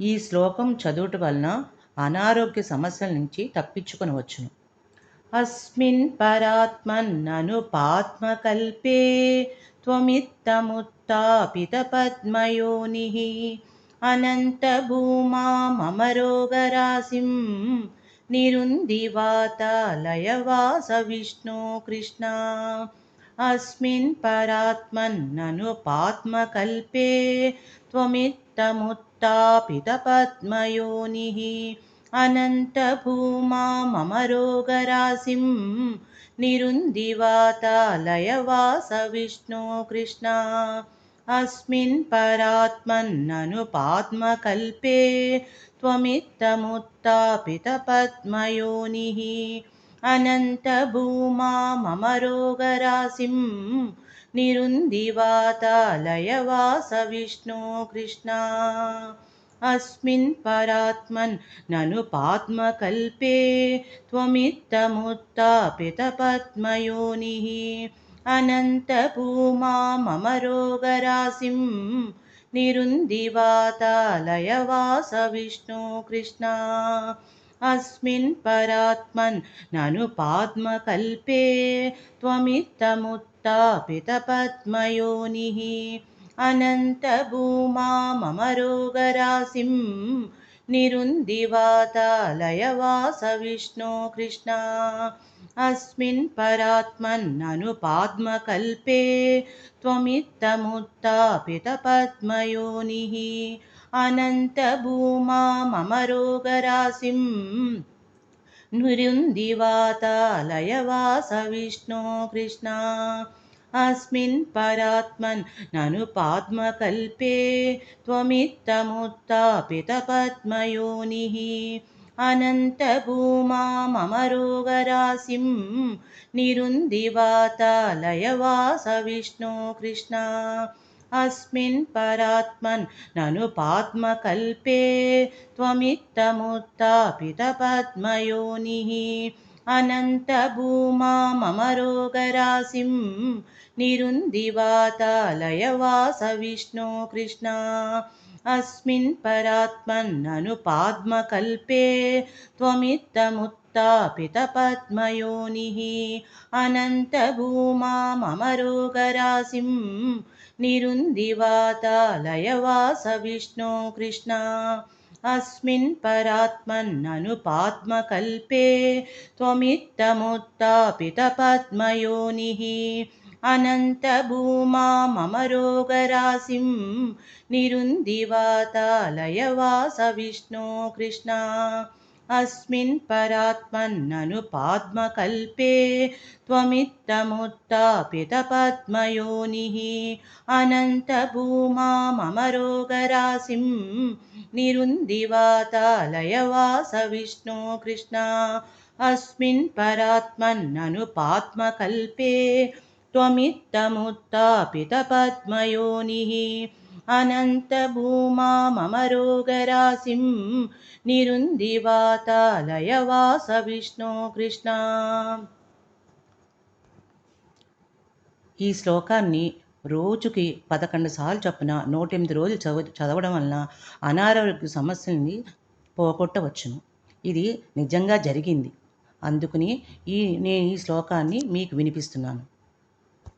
ఈ శ్లోకం చదువుట వలన అనారోగ్య సమస్యల నుంచి తప్పించుకునవచ్చును. అస్మిన్ పరాత్మన్ననుపాత్మకల్పే త్వమిత్తముత్తాపిత పద్మయోని అనంతభూమా మమ రోగరాశిం నిరుందివాత లయవాస విష్ణు కృష్ణ अस्मिन् परात्मन्ननुपात्मकल्पे त्वमित्तमुत्तापितपद्मयोनिः अनन्तभूमा मम रोगराशिं निरुन्दिवातालयवास विष्णु कृष्णा। अस्मिन् परात्मन्ननुपात्मकल्पे त्वमित्तमुत्तापितपद्मयोनिः अनन्तभूमा मम रोगराशिं निरुन्दिवातालयवास विष्णु कृष्णा। अस्मिन् परात्मन् ननु पात्मकल्पे त्वमित्तमुत्तापितपद्मयोनिः अनन्तभूमा मम रोगराशिं निरुन्दिवातालयवास विष्णु कृष्णा अस्मिन् परात्मन् ननु पाद्मकल्पे त्वमित्तमुत्तापितपद्मयोनिः। अनन्तभूमा मम रोगराशिं निरुन्दिवातालयवास विष्णु कृष्णा। अस्मिन् परात्मन्ननुपाद्मकल्पे त्वमित्तमुत्तापितपद्मयोनिः अनन्तभूमा मम रोगराशिं विष्णु कृष्णा। अस्मिन् परात्मन् ननु पाद्मकल्पे त्वमित्तमुत्तापितपद्मयोनिः अनन्तभूमा मम रोगराशिं निरुन्दिवातालयवास विष्णु कृष्णा अस्मिन् परात्मन् ननु पाद्मकल्पे त्वमित्तमुत्तापितपद्मयोनिः। अनन्तभूमा मम रोगराशिं निरुन्दिवातालयवास विष्णु कृष्णा। अस्मिन् परात्मन्ननुपाद्मकल्पे त्वमित्तमुत्तापितपद्मयोनिः अनन्तभूमा मम रोगराशिं निरुन्दिवातालयवास विष्णु कृष्णा। अस्मिन् परात्मन्ननुपात्मकल्पे त्वमित्तमुत्तापितपद्मयोनिः अनन्तभूमा मम रोगराशिं निरुन्दिवातालयवास विष्णु कृष्णा अस्मिन् परात्मन्ननुपाद्मकल्पे त्वमित्तमुत्तापितपद्मयोनिः अनन्तभूमा मम रोगराशिं निरुन्दिवातालयवास विष्णु कृष्णा। अस्मिन् परात्मन्ननुपात्मकल्पे त्वमित्तमुत्तापितपद्मयोनिः अनन्तभूमा मम रोगराशिं निरुन्दिवातालयवास विष्णु कृष्णा ఈ శ్లోకాన్ని రోజుకి పదకొండు సార్లు చొప్పున నూట ఎనిమిది రోజులు చదువు చదవడం వలన అనారోగ్య సమస్యల్ని పోగొట్టవచ్చును ఇది నిజంగా జరిగింది అందుకని ఈ నేను ఈ శ్లోకాన్ని మీకు వినిపిస్తున్నాను